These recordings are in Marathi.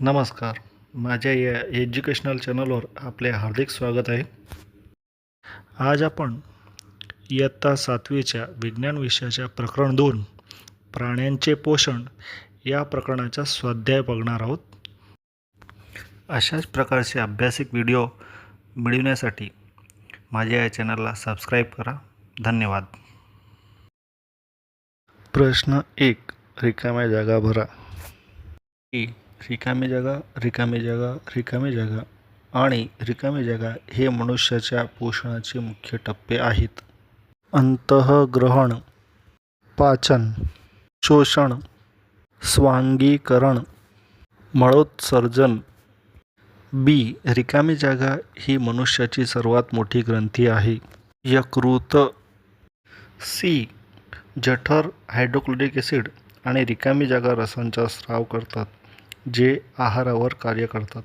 नमस्कार. माझ्या या एज्युकेशनल चॅनलवर आपले हार्दिक स्वागत आहे. आज आपण इयत्ता सातवीच्या विज्ञान विषयाच्या प्रकरण दोन प्राण्यांचे पोषण या प्रकरणाचा स्वाध्याय बघणार आहोत. अशाच प्रकारचे अभ्यासिक व्हिडिओ मिळविण्यासाठी माझ्या या चॅनलला सबस्क्राईब करा. धन्यवाद. प्रश्न एक रिकाम्या जागा भरा. की रिकामी जागा रिकामी जागा रिकामी जागा आणि रिकामी जागा हे मनुष्याच्या पोषणाचे मुख्य टप्पे आहेत. अंतःग्रहण पाचन शोषण स्वांगीकरण मळोत्सर्जन. बी रिकामी जागा ही मनुष्याची सर्वात मोठी ग्रंथी आहे. यकृत. सी जठर हायड्रोक्लोरिक ॲसिड आणि रिकामी जागा रसांचा स्राव करतात. जे आहारावर कार्य करतात.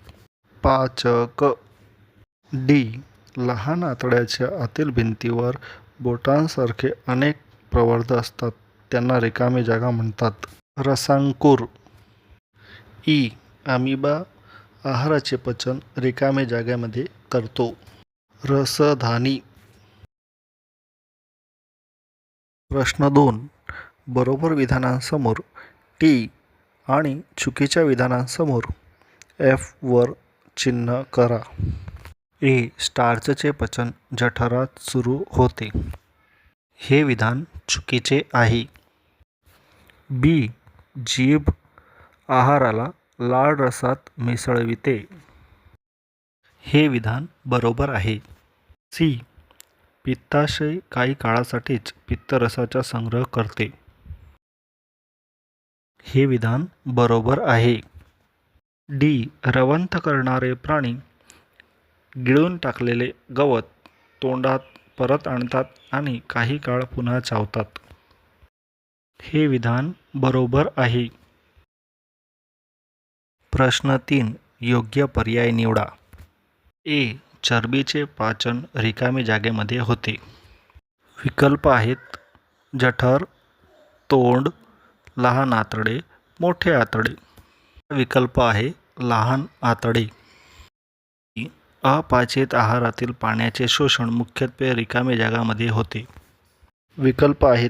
पाचक. डी लहान आतड्याच्या आतील भिंतीवर बोटांसारखे अनेक प्रवर्ध असतात. त्यांना रिकामी जागा म्हणतात. रसांकुर. E. ई आमिबा आहाराचे पचन रिकामे जागेमध्ये करतो. रसधानी. प्रश्न दोन. बरोबर विधानांसमोर टी आणि चुकीच्या विधानांसमोर एफ वर चिन्ह करा. ए स्टार्चचे पचन जठरात सुरू होते. हे विधान चुकीचे आहे. बी जीभ आहाराला लाळ रसात मिसळविते. हे विधान बरोबर आहे. सी पित्ताशय काही काळासाठीच पित्तरसाचा संग्रह करते. हे विधान बरोबर आहे. डी. रवंथ करणारे प्राणी गिळून टाकलेले गवत तोंडात परत आणतात आणि काही काळ पुन्हा चावतात. हे विधान बरोबर आहे. प्रश्न तीन. योग्य पर्याय निवडा. ए. चरबीचे पाचन रिकामी जागेमध्ये होते. विकल्प आहेत जठर तोंड लहान आतडे मोठे आतडे. विकल्प आहे लहान आतडे. अपाचित आहारातील पाण्याचे शोषण मुख्यत्वे रिकामे जागामध्ये होते. विकल्प आहेत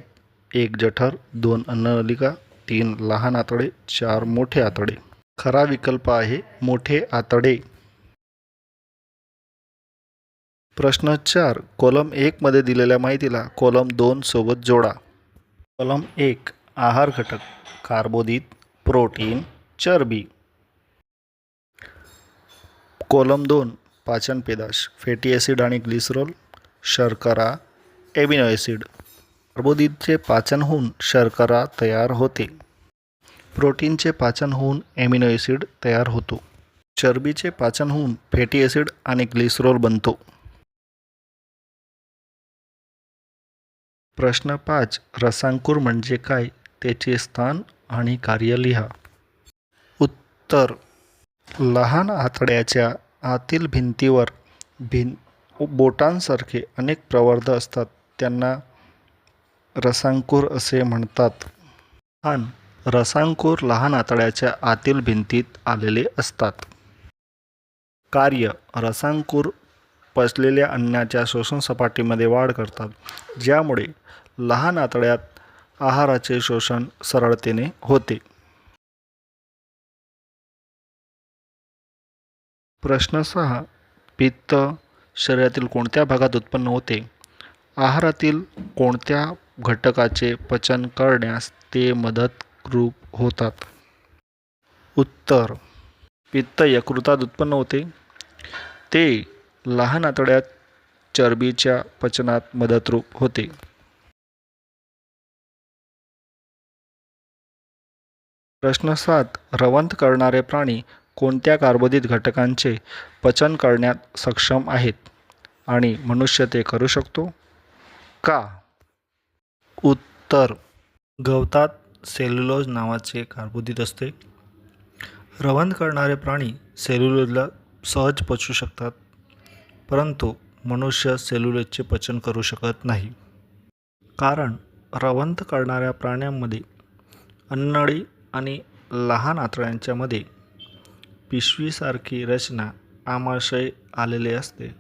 एक जठर दोन अन्ननलिका तीन लहान आतडे चार मोठे आतडे. खरा विकल्प आहे मोठे आतडे. प्रश्न चार. कोलम एकमध्ये दिलेल्या माहितीला कोलम दोन सोबत जोडा. कॉलम एक आहार घटक कार्बोदित प्रोटीन चरबी. कोलम दोन पाचन पेदाश फॅटी ॲसिड आणि ग्लिसरॉल शर्करा एमिनो ॲसिड. कार्बोदितचे पाचन होऊन शर्करा तयार होते. प्रोटीनचे पाचन होऊन ॲमिनो ॲसिड तयार होतो. चरबीचे पाचन होऊन फॅटी ॲसिड आणि ग्लिसरॉल बनतो. प्रश्न पाच रसांकुर म्हणजे काय? त्याचे स्थान आणि कार्य लिहा. उत्तर. लहान आतड्याच्या आतील भिंतीवर भिं बोटांसारखे अनेक प्रवर्ध असतात. त्यांना रसांकुर असे म्हणतात. आणि रसांकुर लहान आतड्याच्या आतील भिंतीत आलेले असतात. कार्य रसांकुर पचलेल्या अन्नाच्या शोषण सपाटीमध्ये वाढ करतात. ज्यामुळे लहान आतड्यात आहाराचे शोषण सरळतेने होते. प्रश्न सहा. पित्त शरीरातील कोणत्या भागात उत्पन्न होते? आहारातील कोणत्या घटकाचे पचन करण्यास ते मदत रूप होतात? उत्तर. पित्त यकृतात उत्पन्न होते. ते लहान आतड्यात चरबीच्या पचनात मदतरूप होते. प्रश्न सात रवंथ करणारे प्राणी कोणत्या कार्बोदित घटकांचे पचन करण्यात सक्षम आहेत? आणि मनुष्य ते करू शकतो? का? उत्तर. गवतात सेल्युलोज नावाचे कार्बोदित असते. रवंथ करणारे प्राणी सेल्युलोजला सहज पचू शकतात परंतु मनुष्य सेल्युलोजचे पचन करू शकत नाही. कारण रवंथ करणाऱ्या प्राण्यांमध्ये अन्नळी आणि लहान आतड्यांच्यामध्ये पिशवीसारखी रचना आमाशय आलेले असते.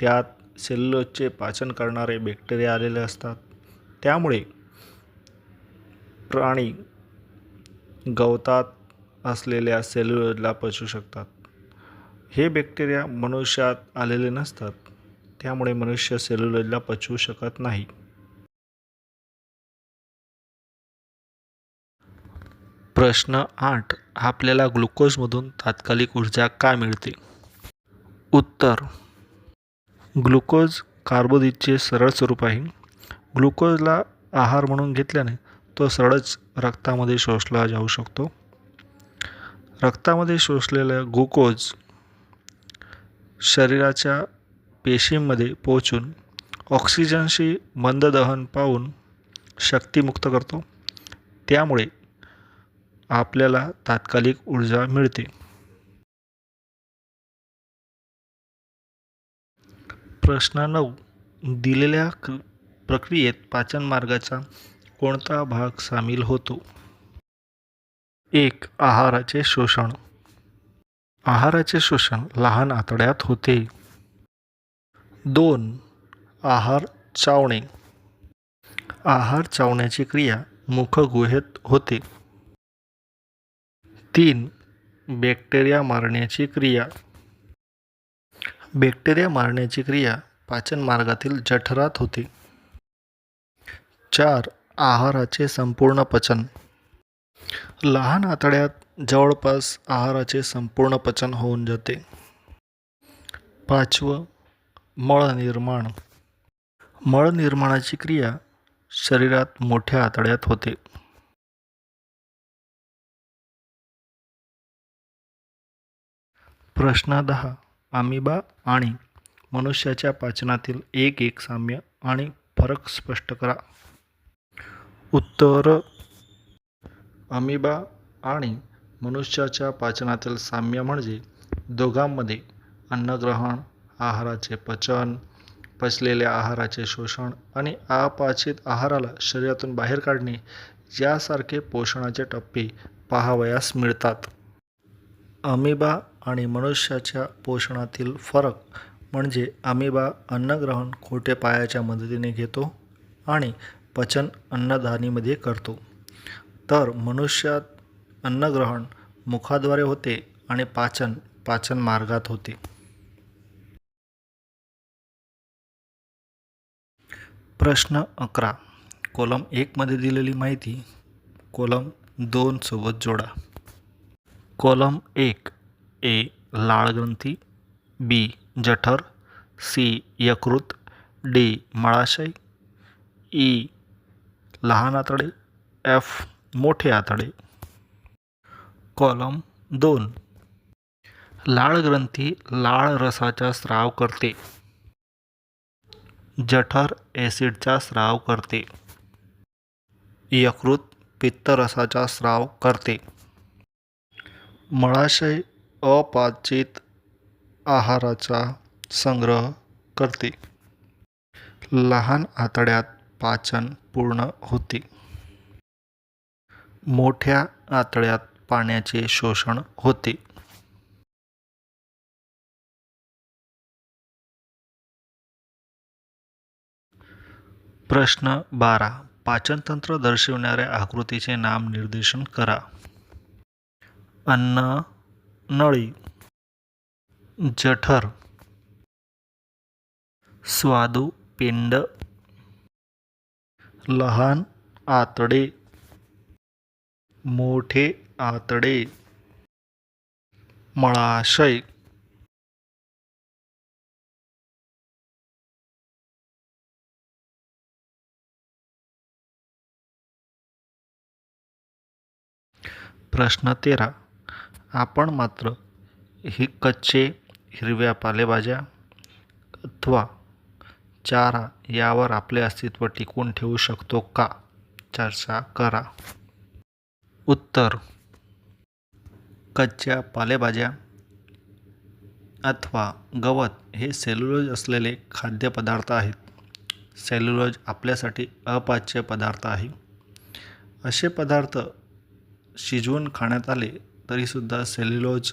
त्यात सेल्युलोजचे पाचन करणारे बॅक्टेरिया आलेले असतात. त्यामुळे प्राणी गवतात असलेल्या सेल्युलोजला पचू शकतात. हे बॅक्टेरिया मनुष्यात आलेले नसतात. त्यामुळे मनुष्य सेल्युलोजला पचवू शकत नाही. प्रश्न आठ आपल्याला ग्लुकोजमधून तात्कालिक ऊर्जा का मिळते? उत्तर ग्लुकोज कार्बोदीटचे सरळ स्वरूप आहे. ग्लुकोजला आहार म्हणून घेतल्याने तो सरळच रक्तामध्ये शोषला जाऊ शकतो. रक्तामध्ये शोषलेला ग्लुकोज शरीराच्या पेशींमध्ये पोहोचून ऑक्सिजनशी मंद दहन पाहून शक्तीमुक्त करतो. त्यामुळे आपल्याला तात्कालिक ऊर्जा मिळते. प्रश्न नऊ. दिलेल्या प्रक्रियेत पाचन मार्गाचा कोणता भाग सामील होतो? एक आहाराचे शोषण. आहाराचे शोषण लहान आतड्यात होते. दोन आहार चावणे. आहार चावण्याची क्रिया मुखगुहेत होते. तीन बॅक्टेरिया मारण्याची क्रिया. बॅक्टेरिया मारण्याची क्रिया पाचन मार्गातील जठरात होते. चार आहाराचे संपूर्ण पचन. लहान आतड्यात जवळपास आहाराचे संपूर्ण पचन होऊन जाते. पाचवं मळ निर्माण. मळ निर्माणाची क्रिया शरीरात मोठ्या आतड्यात होते. प्रश्न दहा. अमिबा आणि मनुष्याच्या पाचनातील एक एक साम्य आणि फरक स्पष्ट करा. उत्तर. अमिबा आणि मनुष्याच्या पाचनातील साम्य म्हणजे दोघांमध्ये अन्नग्रहण आहाराचे पचन पचलेल्या आहाराचे शोषण आणि अपाचित आहाराला शरीरातून बाहेर काढणे यासारखे पोषणाचे टप्पे पाहावयास मिळतात. अमिबा आणि मनुष्याच्या पोषणातील फरक म्हणजे अमिबा अन्नग्रहण खोटे पायाच्या मदतीने घेतो आणि पचन अन्नधानीमध्ये करतो. तर मनुष्यात अन्नग्रहण मुखाद्वारे होते आणि पाचन पाचन मार्गात होते. प्रश्न अकरा. कोलम एकमध्ये दिलेली माहिती कोलम दोनसोबत जोडा. कॉलम एक ए लाळग्रंथी बी जठर सी यकृत डी मळाशय ई लहान आतडे एफ मोठे आतडे. कॉलम दोन लाळग्रंथी लाळ रसाचा स्राव करते. जठर ॲसिडचा स्राव करते. यकृत पित्तरसाचा स्राव करते. मळाशय अपाचित आहाराचा संग्रह करते. लहान आतड्यात पाचन पूर्ण होते. मोठ्या आतड्यात पाण्याचे शोषण होते. प्रश्न बारा. पाचनतंत्र दर्शविणाऱ्या आकृतीचे नाम निर्देशन करा. अन्न नळी. जठर. स्वादुपिंड लहान आतडे. मोठे आतडे. मळाशय. प्रश्न तेरा. आपण मात्र ही कच्चे हिरव्या पालेभाज्या अथवा चारा यावर आपले अस्तित्व टिकवून ठेवू शकतो का? चर्चा करा. उत्तर. कच्च्या पालेभाज्या अथवा गवत हे सेल्युलोज असलेले खाद्यपदार्थ आहेत. सेल्युलोज आपल्यासाठी अपाच्य पदार्थ आहे. असे पदार्थ शिजवून खाण्यात आले तरीसुद्धा सेल्युलोज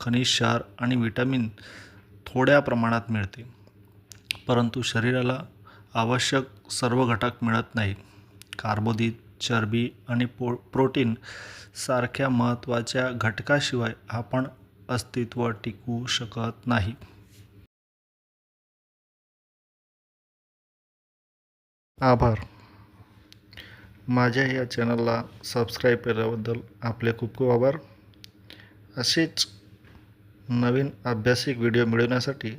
खनिज क्षार आणि विटॅमिन थोड्या प्रमाणात मिळते. परंतु शरीराला आवश्यक सर्व घटक मिळत नाही कार्बोदीत चरबी आणि पो प्रोटीन सारख्या महत्त्वाच्या घटकाशिवाय आपण अस्तित्व टिकवू शकत नाही. आभार. माझ्या या चॅनलला सबस्क्राईब केल्याबद्दल आपले खूप खूप आभार. असेच नवीन अभ्यासिक व्हिडिओ मिळवण्यासाठी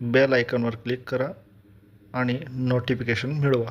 बेल आयकॉनवर क्लिक करा आणि नोटिफिकेशन मिळवा.